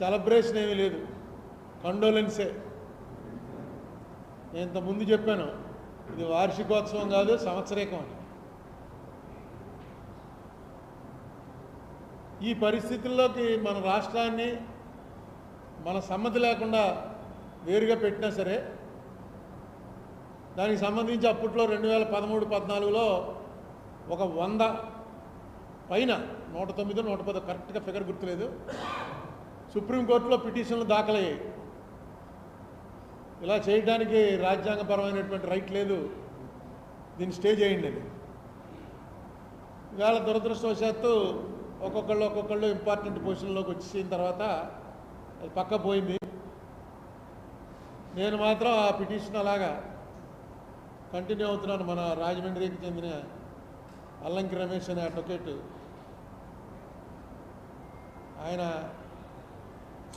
Celebration ఏమీ లేదు. కండోలెన్సే నేను ఇంతకుముందు ముందు చెప్పాను. ఇది వార్షికోత్సవం కాదు సంవత్సరేకం. అని ఈ పరిస్థితుల్లోకి మన రాష్ట్రాన్ని మన సమ్మతి లేకుండా వేరుగా పెట్టినా సరే దానికి సంబంధించి అప్పట్లో రెండు వేల పదమూడు పద్నాలుగులో ఒక వంద పైన నూట తొమ్మిది నూట పది కరెక్ట్గా ఫిగర్ గుర్తులేదు. సుప్రీంకోర్టులో పిటిషన్లు దాఖలయ్యాయి. ఇలా చేయడానికి రాజ్యాంగపరమైనటువంటి రైట్ లేదు. దీన్ని స్టే చేయండి అది ఇవాళ దురదృష్టవశాత్తు ఒక్కొక్కళ్ళు ఒక్కొక్కళ్ళు ఇంపార్టెంట్ పొజిషన్లోకి వచ్చేసిన తర్వాత అది పక్క పోయింది. నేను మాత్రం ఆ పిటిషన్ అలాగా కంటిన్యూ అవుతున్నాను. మన రాజమండ్రికి చెందిన అల్లంకి రమేష్ అనే అడ్వకేట్. ఆయన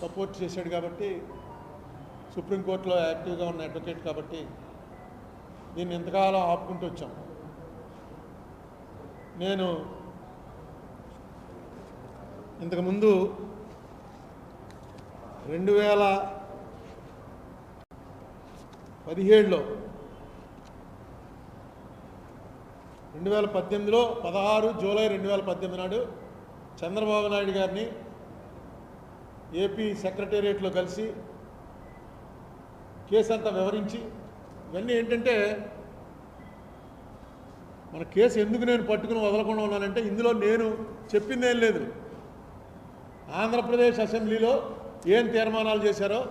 సపోర్ట్ చేశాడు కాబట్టి సుప్రీంకోర్టులో యాక్టివ్గా ఉన్న అడ్వకేట్ కాబట్టి దీన్ని ఎంతకాలం ఆపుకుంటూ వచ్చాం. నేను ఇంతకుముందు రెండు వేల పదిహేడులో రెండు వేల పద్దెనిమిదిలో పదహారు జూలై రెండు వేల పద్దెనిమిది నాడు చంద్రబాబు నాయుడు గారిని ఏపీ సెక్రటేరియట్లో కలిసి కేసు అంతా వివరించి ఇవన్నీ ఏంటంటే మన కేసు ఎందుకు నేను పట్టుకుని వదలకుండా ఉన్నానంటే ఇందులో నేను చెప్పింది ఏం లేదు. ఆంధ్రప్రదేశ్ అసెంబ్లీలో ఏం తీర్మానాలు చేశారో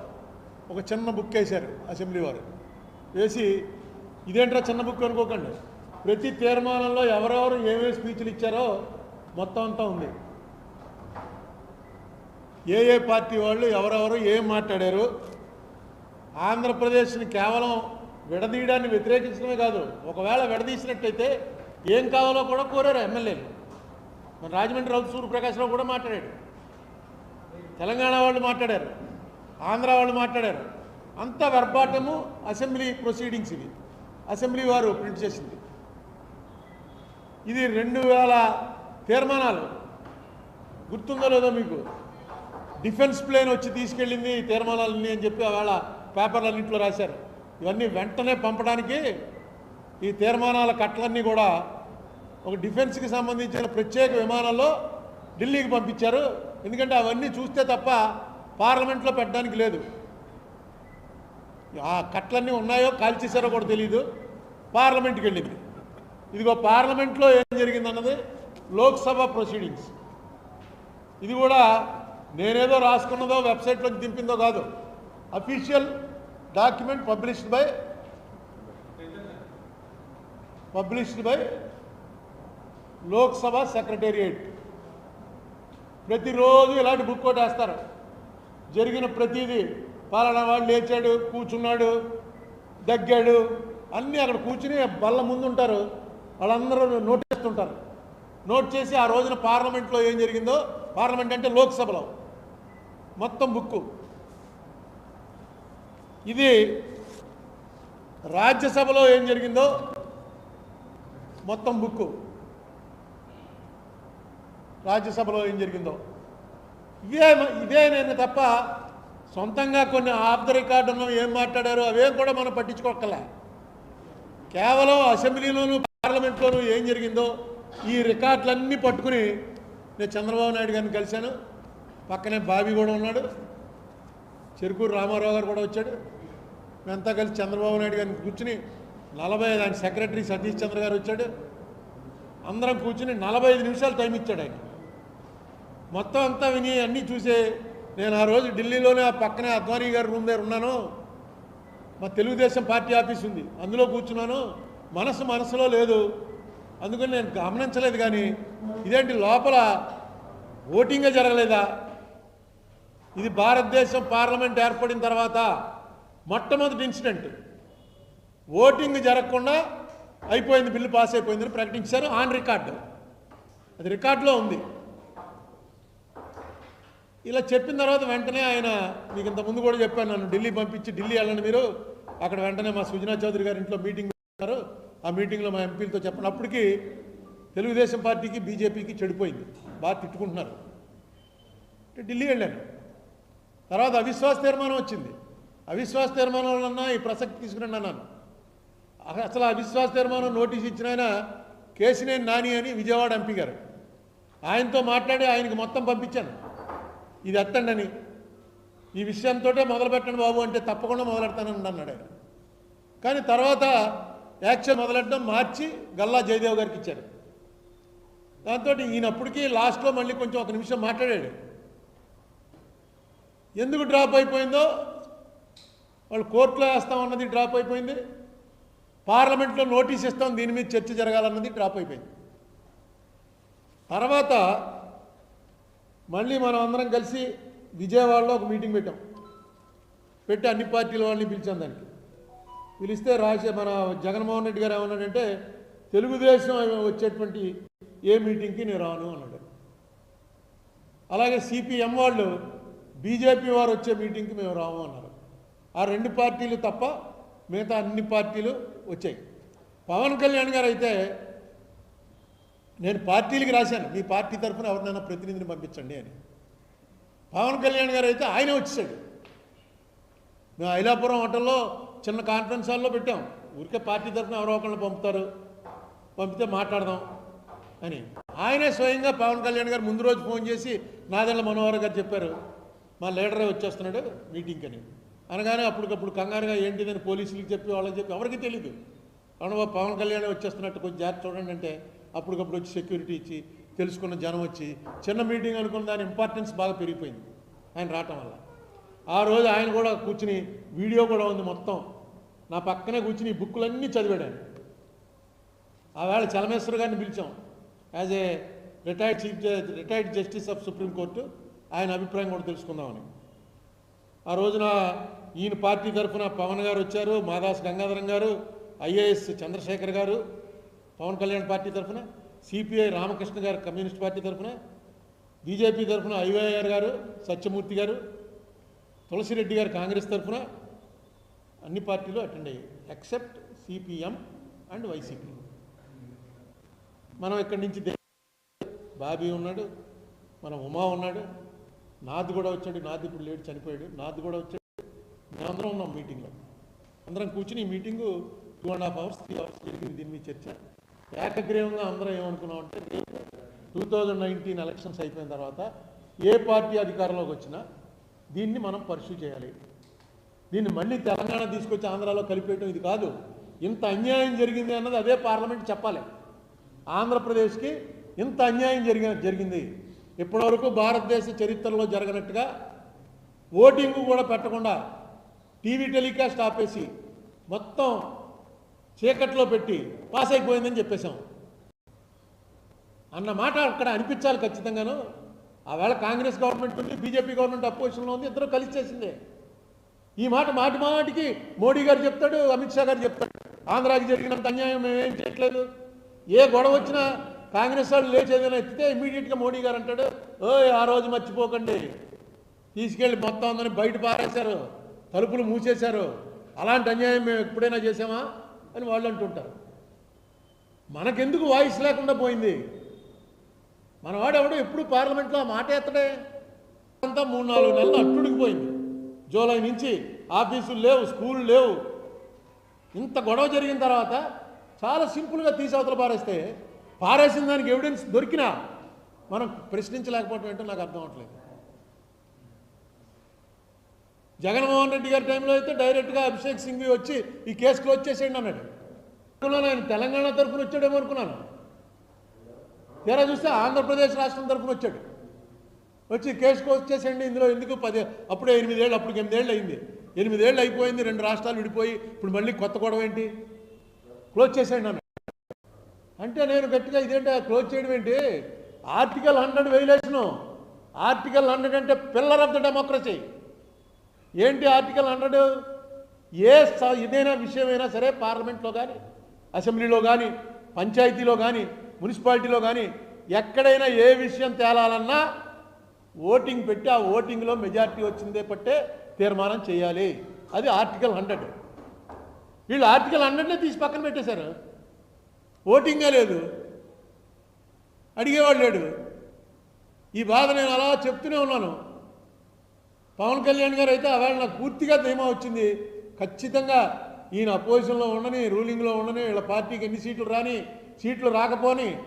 ఒక చిన్న బుక్ వేశారు అసెంబ్లీ వారు. వేసి ఇదేంట్రా చిన్న బుక్ అనుకోకండి. ప్రతి తీర్మానంలో ఎవరెవరు ఏమేమి స్పీచ్లు ఇచ్చారో మొత్తం అంతా ఉంది. ఏ ఏ పార్టీ వాళ్ళు ఎవరెవరు ఏం మాట్లాడారు? ఆంధ్రప్రదేశ్ని కేవలం విడదీయడాన్ని వ్యతిరేకించడమే కాదు ఒకవేళ విడదీసినట్టయితే ఏం కావాలో కూడా కోరారు ఎమ్మెల్యేలు. మన రాజమండ్రి రౌతు సూర్యప్రకాశ్రావు కూడా మాట్లాడాడు. తెలంగాణ వాళ్ళు మాట్లాడారు. ఆంధ్ర వాళ్ళు మాట్లాడారు. అంత వెర్బాటము అసెంబ్లీ ప్రొసీడింగ్స్ ఇవి. అసెంబ్లీ వారు ప్రింట్ చేసింది. ఇది రెండు వేల తీర్మానాలు. గుర్తుందో లేదో మీకు? డిఫెన్స్ ప్లేన్ వచ్చి తీసుకెళ్ళింది తీర్మానాలన్నీ అని చెప్పి ఆవేళ పేపర్లన్నింటిలో రాశారు. ఇవన్నీ వెంటనే పంపడానికి ఈ తీర్మానాల కట్టలన్నీ కూడా ఒక డిఫెన్స్కి సంబంధించిన ప్రత్యేక విమానాల్లో ఢిల్లీకి పంపించారు. ఎందుకంటే అవన్నీ చూస్తే తప్ప పార్లమెంట్లో పెట్టడానికి లేదు. ఆ కట్లన్నీ ఉన్నాయో కాల్చేశారో కూడా తెలియదు పార్లమెంట్కి వెళ్ళింది. ఇదిగో పార్లమెంట్లో ఏం జరిగిందన్నది లోక్సభ ప్రొసీడింగ్స్. ఇది కూడా నేనేదో రాసుకున్నదో వెబ్సైట్లోకి దింపిందో కాదు. Official document published by published by Lok Sabha secretariat ప్రతిరోజు ఇలాంటి బుక్ కొట్టేస్తారు జరిగిన ప్రతిదీ పాలనా వాడు లేచాడు కూర్చున్నాడు దగ్గాడు అన్నీ అక్కడ కూర్చుని బల్ల ముందు ఉంటారు వాళ్ళందరూ నోట్ చేస్తుంటారు. నోట్ చేసి ఆ రోజున పార్లమెంట్లో ఏం జరిగిందో పార్లమెంట్ అంటే లోక్సభలో మొత్తం బుక్కు. ఇది రాజ్యసభలో ఏం జరిగిందో మొత్తం బుక్కు. రాజ్యసభలో ఏం జరిగిందో. ఇదే ఇదే నేను తప్ప సొంతంగా కొన్ని ఆఫ్ ద రికార్డులో ఏం మాట్లాడారో అవేం కూడా మనం పట్టించుకోకలే కేవలం అసెంబ్లీలోను పార్లమెంట్లోనూ ఏం జరిగిందో ఈ రికార్డులన్నీ పట్టుకుని నేను చంద్రబాబు నాయుడు గారిని కలిశాను. పక్కనే బాబీ కూడా ఉన్నాడు. చెరుకూరు రామారావు గారు కూడా వచ్చాడు. మేమంతా కలిసి చంద్రబాబు నాయుడు గారిని కూర్చుని నలభై ఐదు ఆయన సెక్రటరీ సతీష్ చంద్ర గారు వచ్చాడు. అందరం కూర్చుని నలభై ఐదు నిమిషాలు టైం ఇచ్చాడు ఆయన. మొత్తం అంతా విని అన్నీ చూసే నేను ఆ రోజు ఢిల్లీలోనే ఆ పక్కనే అద్వానీ గారి రూమ్ దగ్గర ఉన్నాను. మా తెలుగుదేశం పార్టీ ఆఫీస్ ఉంది. అందులో కూర్చున్నాను. మనసు మనసులో లేదు. అందుకని నేను గమనించలేదు కానీ ఇదేంటి లోపల ఓటింగే జరగలేదా? ఇది భారతదేశం పార్లమెంట్ ఏర్పడిన తర్వాత మొట్టమొదటి ఇన్సిడెంట్. ఓటింగ్ జరగకుండా అయిపోయింది బిల్లు పాస్ అయిపోయిందని ప్రకటించారు ఆన్ రికార్డు. అది రికార్డులో ఉంది. ఇలా చెప్పిన తర్వాత వెంటనే ఆయన మీకు ఇంతకుముందు ముందు కూడా చెప్పాను నన్ను ఢిల్లీ పంపించి ఢిల్లీ వెళ్ళండి మీరు. అక్కడ వెంటనే మా సుజనా చౌదరి గారి ఇంట్లో మీటింగ్ పెట్టారు. ఆ మీటింగ్లో మా ఎంపీలతో చెప్పండి అప్పటికి తెలుగుదేశం పార్టీకి బీజేపీకి చెడిపోయింది. బాగా తిట్టుకుంటున్నారు. అంటే ఢిల్లీ వెళ్ళాను. తర్వాత అవిశ్వాస తీర్మానం వచ్చింది. అవిశ్వాస తీర్మానంలో ఈ ప్రసక్తి తీసుకురండి అన్నాను. అసలు అవిశ్వాస తీర్మానం నోటీస్ ఇచ్చిన ఆయన కేసినేని నాని అని విజయవాడ ఎంపీ గారు. ఆయనతో మాట్లాడి ఆయనకి మొత్తం పంపించాను. ఇది ఎత్తండి అని ఈ విషయంతో మొదలు పెట్టండి బాబు అంటే తప్పకుండా మొదలెడతానని అన్నాడు ఆయన. కానీ తర్వాత యాక్షన్ మొదలెట్టడం మార్చి గల్లా జయదేవ్ గారికి ఇచ్చారు దాంతో ఈయనప్పటికీ లాస్ట్లో మళ్ళీ కొంచెం ఒక నిమిషం మాట్లాడాడు. ఎందుకు డ్రాప్ అయిపోయిందో వాళ్ళు కోర్టులో వేస్తామన్నది డ్రాప్ అయిపోయింది. పార్లమెంట్లో నోటీస్ ఇస్తాం దీని మీద చర్చ జరగాలన్నది డ్రాప్ అయిపోయింది. తర్వాత మళ్ళీ మనం అందరం కలిసి విజయవాడలో ఒక మీటింగ్ పెట్టాం. పెట్టి అన్ని పార్టీల వాళ్ళని పిలిచాం దానికి. పిలిస్తే రాసే మన జగన్మోహన్ రెడ్డి గారు ఏమన్నాడంటే తెలుగుదేశం వచ్చేటువంటి ఏ మీటింగ్కి నేను రాను అన్నాడు. అలాగే సిపిఎం వాళ్ళు బీజేపీ వారు వచ్చే మీటింగ్కి మేము రాము అన్నారు. ఆ రెండు పార్టీలు తప్ప మిగతా అన్ని పార్టీలు వచ్చాయి. పవన్ కళ్యాణ్ గారు అయితే నేను పార్టీలకి రాశాను. మీ పార్టీ తరఫున ఎవరినైనా ప్రతినిధిని పంపించండి అని. పవన్ కళ్యాణ్ గారు అయితే ఆయనే వచ్చేసాడు. మేము ఐలాపురం హోటల్లో చిన్న కాన్ఫరెన్స్ హాల్లో పెట్టాం. ఊరికే పార్టీ తరఫున ఎవరో ఒకళ్ళు పంపుతారు. పంపితే మాట్లాడదాం అని. ఆయనే స్వయంగా పవన్ కళ్యాణ్ గారు ముందు రోజు ఫోన్ చేసి నాదెళ్ళ మనోహర్ గారు చెప్పారు. మా లీడరే వచ్చేస్తున్నాడు మీటింగ్ అని. అనగానే అప్పటికప్పుడు కంగారుగా ఏంటిదని పోలీసులకు చెప్పి వాళ్ళకి చెప్పి ఎవరికి తెలియదు అవును పవన్ కళ్యాణ్ వచ్చేస్తున్నట్టు కొంచెం జాగ్రత్త చూడండి అంటే అప్పటికప్పుడు వచ్చి సెక్యూరిటీ ఇచ్చి తెలుసుకున్న జనం వచ్చి చిన్న మీటింగ్ అనుకున్న దాని ఇంపార్టెన్స్ బాగా పెరిగిపోయింది ఆయన రావటం వల్ల. ఆ రోజు ఆయన కూడా కూర్చుని వీడియో కూడా ఉంది మొత్తం. నా పక్కనే కూర్చుని ఈ బుక్కులన్నీ చదివాడు ఆయన. ఆ చలమేశ్వర్ గారిని పిలిచాం. As a retired chief retired justice of supreme court ఆయన అభిప్రాయం కూడా తెలుసుకుందామని. ఆ రోజున ఈయన పార్టీ తరఫున పవన్ గారు వచ్చారు మాదాస్ గంగాధరం గారు ఐఏఎస్ చంద్రశేఖర్ గారు పవన్ కళ్యాణ్ పార్టీ తరఫున సిపిఐ రామకృష్ణ గారు కమ్యూనిస్ట్ పార్టీ తరఫున బీజేపీ తరఫున ఐవైఆర్ గారు సత్యమూర్తి గారు తులసిరెడ్డి గారు కాంగ్రెస్ తరఫున అన్ని పార్టీలు అటెండ్ అయ్యాయి ఎక్సెప్ట్ సిపిఎం అండ్ వైసీపీ. మనం ఇక్కడి నుంచి బాబీ ఉన్నాడు మన ఉమా ఉన్నాడు నాది కూడా వచ్చాడు నాది ఇప్పుడు లేడు చనిపోయాడు. నాది కూడా వచ్చాడు. మేమందరం ఉన్నాం మీటింగ్లో. అందరం కూర్చుని ఈ meeting two and half hours three hours జరిగింది. దీని మీద చర్చ. ఏకగ్రీవంగా అందరం ఏమనుకున్నాం అంటే టూ థౌజండ్ నైన్టీన్ ఎలక్షన్స్ అయిపోయిన తర్వాత ఏ పార్టీ అధికారంలోకి వచ్చినా దీన్ని మనం పర్సూ చేయాలి. దీన్ని మళ్ళీ తెలంగాణ తీసుకొచ్చి ఆంధ్రాలో కలిపేయటం ఇది కాదు. ఇంత అన్యాయం జరిగింది అన్నది అదే పార్లమెంట్ చెప్పాలి. ఆంధ్రప్రదేశ్కి ఇంత అన్యాయం జరిగి జరిగింది. ఇప్పటివరకు భారతదేశ చరిత్రలో జరగనట్టుగా ఓటింగ్ కూడా పెట్టకుండా టీవీ టెలికాస్ట్ ఆపేసి మొత్తం చీకట్లో పెట్టి పాస్ అయిపోయిందని చెప్పేశాం. అన్న మాట అక్కడ అనిపించాలి ఖచ్చితంగాను. ఆవేళ కాంగ్రెస్ గవర్నమెంట్ ఉంది బీజేపీ గవర్నమెంట్ అపోజిషన్లో ఉంది ఇద్దరు కలిసి చేసిందే. ఈ మాట మాటి మాటికి మోడీ గారు చెప్తాడు అమిత్ షా గారు చెప్తాడు. ఆంధ్రాకి జరిగినంత అన్యాయం మేమేం చేయట్లేదు. ఏ గొడవ వచ్చినా కాంగ్రెస్ వాళ్ళు లేచేదైనా ఎత్తితే ఇమీడియట్గా మోడీ గారు అంటాడు ఓయ్ ఆ రోజు మర్చిపోకండి. తీసుకెళ్ళి మొత్తం అందరినీ బయట పారేశారు తలుపులు మూసేశారు. అలాంటి అన్యాయం మేము ఎప్పుడైనా చేసామా అని వాళ్ళు అంటుంటారు. మనకెందుకు వాయిస్ లేకుండా పోయింది? మనవాడు ఎవడు ఎప్పుడు పార్లమెంట్లో ఆ మాట ఎత్తడే? అంతా మూడు నాలుగు నెలలు అట్టుడికిపోయింది జూలై నుంచి ఆఫీసులు లేవు స్కూళ్ళు లేవు. ఇంత గొడవ జరిగిన తర్వాత చాలా సింపుల్గా తీసి అవతల పారేస్తే పారేసిన దానికి ఎవిడెన్స్ దొరికినా మనం ప్రశ్నించలేకపోవటం ఏంటో నాకు అర్థం అవట్లేదు. జగన్మోహన్ రెడ్డి గారి టైంలో అయితే డైరెక్ట్గా అభిషేక్ సింఘ్వి వచ్చి ఈ కేసు క్లోజ్ చేసేయండి అన్నాడు. అనుకున్నాను ఆయన తెలంగాణ తరఫున వచ్చాడేమో అనుకున్నాను. తీరా చూస్తే ఆంధ్రప్రదేశ్ రాష్ట్రం తరఫున వచ్చాడు. వచ్చి కేసు క్లోజ్ చేసేయండి ఇందులో ఎందుకు పది అప్పుడే ఎనిమిదేళ్ళు అప్పుడు ఎనిమిదేళ్ళు అయింది. ఎనిమిదేళ్ళు అయిపోయింది రెండు రాష్ట్రాలు విడిపోయి ఇప్పుడు మళ్ళీ కొత్త గొడవ ఏంటి? క్లోజ్ చేసేయండి అన్నాడు. అంటే నేను గట్టిగా ఇదేంటి క్లోజ్ చేయడం ఏంటి? Article hundred violation article hundred అంటే పిల్లర్ ఆఫ్ ద డెమోక్రసీ. ఏంటి ఆర్టికల్ హండ్రెడ్? ఏ స- ఇదైనా విషయమైనా సరే పార్లమెంట్లో కానీ అసెంబ్లీలో కానీ పంచాయతీలో కానీ మున్సిపాలిటీలో కానీ ఎక్కడైనా ఏ విషయం తేలాలన్నా ఓటింగ్ పెట్టి ఆ ఓటింగ్లో మెజార్టీ వచ్చిందే పట్టే తీర్మానం చేయాలి. అది ఆర్టికల్ హండ్రెడ్. వీళ్ళు ఆర్టికల్ హండ్రెడ్నే తీసి పక్కన పెట్టేశారు. ఓటింగే లేదు. అడిగేవాడు లేడు. ఈ బాధ నేను అలా చెప్తూనే ఉన్నాను. పవన్ కళ్యాణ్ గారు అయితే అవేళ నాకు పూర్తిగా ధీమా వచ్చింది. ఖచ్చితంగా ఈయన అపోజిషన్లో ఉండని రూలింగ్లో ఉండని వీళ్ళ పార్టీకి ఎన్ని సీట్లు రాని సీట్లు రాకపోని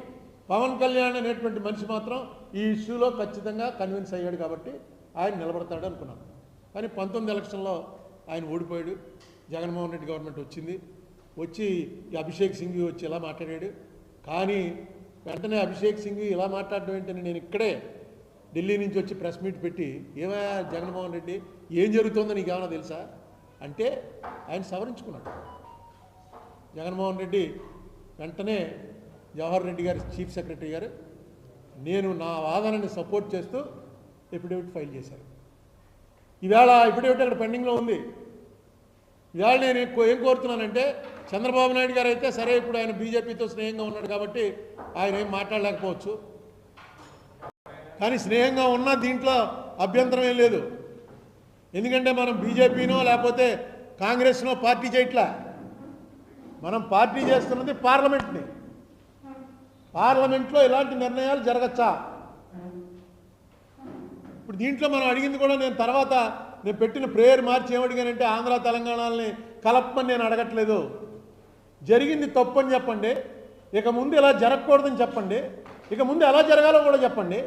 పవన్ కళ్యాణ్ అనేటువంటి మనిషి మాత్రం ఈ ఇష్యూలో ఖచ్చితంగా కన్విన్స్ అయ్యాడు కాబట్టి ఆయన నిలబడతాడు అనుకున్నాను. కానీ పంతొమ్మిది ఎలక్షన్లో ఆయన ఓడిపోయాడు. జగన్మోహన్ రెడ్డి గవర్నమెంట్ వచ్చింది. వచ్చి అభిషేక్ సింఘ్వి వచ్చి ఇలా మాట్లాడాడు. కానీ వెంటనే అభిషేక్ సింఘ్వి ఇలా మాట్లాడడం ఏంటని నేను ఇక్కడే ఢిల్లీ నుంచి వచ్చి ప్రెస్ మీట్ పెట్టి ఏమయ్యా జగన్మోహన్ రెడ్డి ఏం జరుగుతుందో నీకు ఏమైనా తెలుసా? అంటే ఆయన సవరించుకున్నాడు. జగన్మోహన్ రెడ్డి వెంటనే జవహర్ రెడ్డి గారు చీఫ్ సెక్రటరీ గారు నేను నా వాదనని సపోర్ట్ చేస్తూ ఎఫిడేవిట్ ఫైల్ చేశారు. ఈవేళ ఎఫిడేవిట్ అక్కడ పెండింగ్లో ఉంది. ఈవేళ నేను ఏం కోరుతున్నానంటే చంద్రబాబు నాయుడు గారు అయితే సరే ఇప్పుడు ఆయన బీజేపీతో స్నేహంగా ఉన్నాడు కాబట్టి ఆయన ఏం మాట్లాడలేకపోవచ్చు. కానీ స్నేహంగా ఉన్నా దీంట్లో అభ్యంతరం ఏం లేదు. ఎందుకంటే మనం బీజేపీనో లేకపోతే కాంగ్రెస్నో పార్టీ చేయట్లా. మనం పార్టీ చేస్తున్నది పార్లమెంట్ని. పార్లమెంట్లో ఇలాంటి నిర్ణయాలు జరగచ్చా? ఇప్పుడు దీంట్లో మనం అడిగింది కూడా నేను తర్వాత నేను పెట్టిన ప్రేయర్ మార్చి ఏమడిగానంటే ఆంధ్ర తెలంగాణని కలపమని నేను అడగట్లేదు. జరిగింది తప్పు అని చెప్పండి. ఇక ముందు ఇలా జరగకూడదని చెప్పండి. ఇక ముందు ఎలా జరగాలో కూడా చెప్పండి.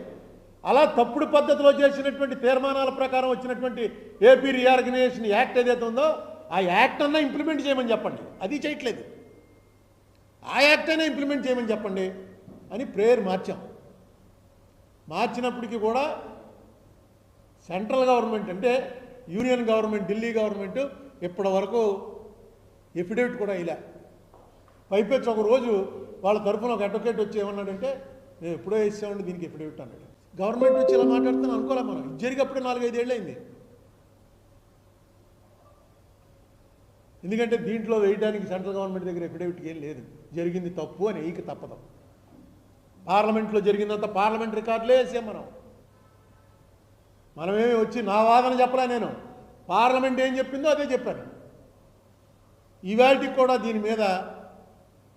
అలా తప్పుడు పద్ధతిలో చేసినటువంటి తీర్మానాల ప్రకారం వచ్చినటువంటి ఏపీ రీఆర్గనైజేషన్ యాక్ట్ ఏదైతే ఉందో ఆ యాక్ట్ అన్నా ఇంప్లిమెంట్ చేయమని చెప్పండి. అది చేయట్లేదు. ఆ యాక్ట్ అయినా ఇంప్లిమెంట్ చేయమని చెప్పండి అని ప్రేయర్ మార్చాం. మార్చినప్పటికీ కూడా సెంట్రల్ గవర్నమెంట్ అంటే యూనియన్ గవర్నమెంట్ ఢిల్లీ గవర్నమెంట్ ఇప్పటి వరకు ఎఫిడవిట్ కూడా ఇలా పైపెచ్చి ఒక రోజు వాళ్ళ తరఫున ఒక అడ్వకేట్ వచ్చి ఏమన్నాడంటే మేము ఎప్పుడో వేసామండి దీనికి ఎఫిడేవిట్ అన్నాడు. గవర్నమెంట్ వచ్చి ఇలా మాట్లాడుతాను అనుకోలే మనం. ఇది నాలుగైదేళ్ళు అయింది ఎందుకంటే దీంట్లో వేయడానికి సెంట్రల్ గవర్నమెంట్ దగ్గర ఎఫిడేవిట్కి ఏం లేదు. జరిగింది తప్పు అని ఈక తప్పదు. పార్లమెంట్లో జరిగిందంత పార్లమెంట్ రికార్డులే వేసాం మనం. మనమేమి వచ్చి నా వాదన చెప్పలే నేను. పార్లమెంట్ ఏం చెప్పిందో అదే చెప్పాను ఇవాటికి కూడా దీని మీద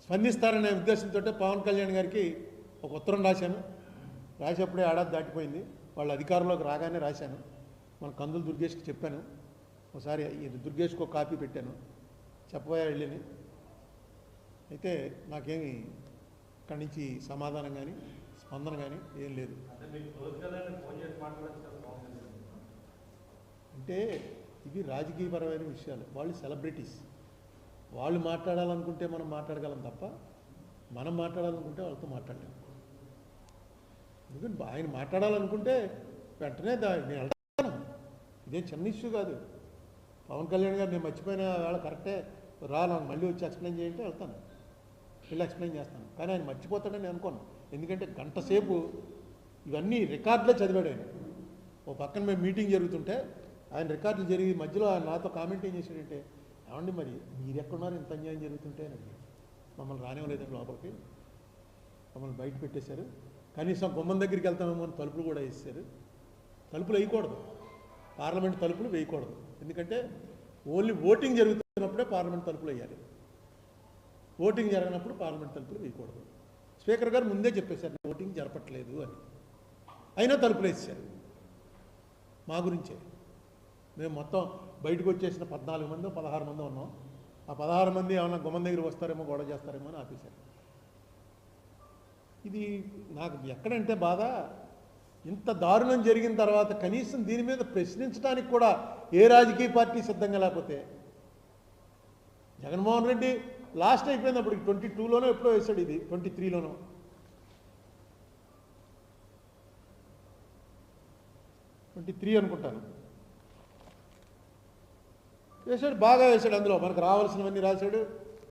స్పందిస్తారనే ఉద్దేశంతో పవన్ కళ్యాణ్ గారికి ఒక ఉత్తరం రాశాను. రాసేప్పుడే ఏడాది దాటిపోయింది. వాళ్ళ అధికారంలోకి రాగానే రాశాను. మన కందులు దుర్గేష్కి చెప్పాను. ఒకసారి ఇది దుర్గేష్కి ఒక కాపీ పెట్టాను. చెప్పబోయా వెళ్ళని అయితే నాకేమి ఇక్కడి నుంచి సమాధానం కానీ స్పందన కానీ ఏం లేదు. అంటే ఇవి రాజకీయపరమైన విషయాలు. వాళ్ళు సెలబ్రిటీస్. వాళ్ళు మాట్లాడాలనుకుంటే మనం మాట్లాడగలం తప్ప మనం మాట్లాడాలనుకుంటే వాళ్ళతో మాట్లాడలేము ఎందుకంటే ఆయన మాట్లాడాలనుకుంటే వెంటనే దా నేను వెళ్తాను. ఇదేం చిన్న ఇష్యూ కాదు. పవన్ కళ్యాణ్ గారు నేను మర్చిపోయిన వేళ కరెక్టే. రా నాకు మళ్ళీ వచ్చి ఎక్స్ప్లెయిన్ చేయంటే వెళ్తాను. వెళ్ళి ఎక్స్ప్లెయిన్ చేస్తాను. కానీ ఆయన మర్చిపోతాడని నేను అనుకోను. ఎందుకంటే గంట సేపు ఇవన్నీ రికార్డులే చదివాడు ఆయన. ఓ పక్కన మేము మీటింగ్ జరుగుతుంటే ఆయన రికార్డులు జరిగి మధ్యలో ఆయన నాతో కామెంట్ ఏం చేశాడంటే ఏమండి మరి? మీరెక్కడున్నారు? ఇంత అన్యాయం జరుగుతుంటే అని మమ్మల్ని రానివ్వలేదండి లోపలికి. మమ్మల్ని బయట పెట్టేశారు. కనీసం గుమ్మం దగ్గరికి వెళ్తామేమో అని తలుపులు కూడా వేసేశారు. తలుపులు వేయకూడదు. పార్లమెంట్ తలుపులు వేయకూడదు. ఎందుకంటే ఓన్లీ ఓటింగ్ జరుగుతున్నప్పుడే పార్లమెంట్ తలుపులు వేయాలి. ఓటింగ్ జరగనప్పుడు పార్లమెంట్ తలుపులు వేయకూడదు. స్పీకర్ గారు ముందే చెప్పేశారు ఓటింగ్ జరపట్లేదు అని. అయినా తలుపులు వేసేశారు. మా గురించే. మేము మొత్తం బయటకు వచ్చేసిన పద్నాలుగు మంది పదహారు మంది ఉన్నాం. ఆ పదహారు మంది ఏమైనా గుమ్మం దగ్గర వస్తారేమో గొడవ చేస్తారేమో అని ఆపేశారు. ఇది నాకు ఎక్కడంటే బాధ ఇంత దారుణం జరిగిన తర్వాత కనీసం దీని మీద ప్రశ్నించడానికి కూడా ఏ రాజకీయ పార్టీ సిద్ధంగా లేకపోతే జగన్మోహన్ రెడ్డి లాస్ట్ అయిపోయింది అప్పుడు ట్వంటీ టూలోనో ఎప్పుడో వేశాడు ఇది ట్వంటీ త్రీలోనో. ట్వంటీ త్రీ అనుకుంటాను. వేశాడు బాగా వేశాడు అందులో. మనకు రావాల్సినవన్నీ రాశాడు.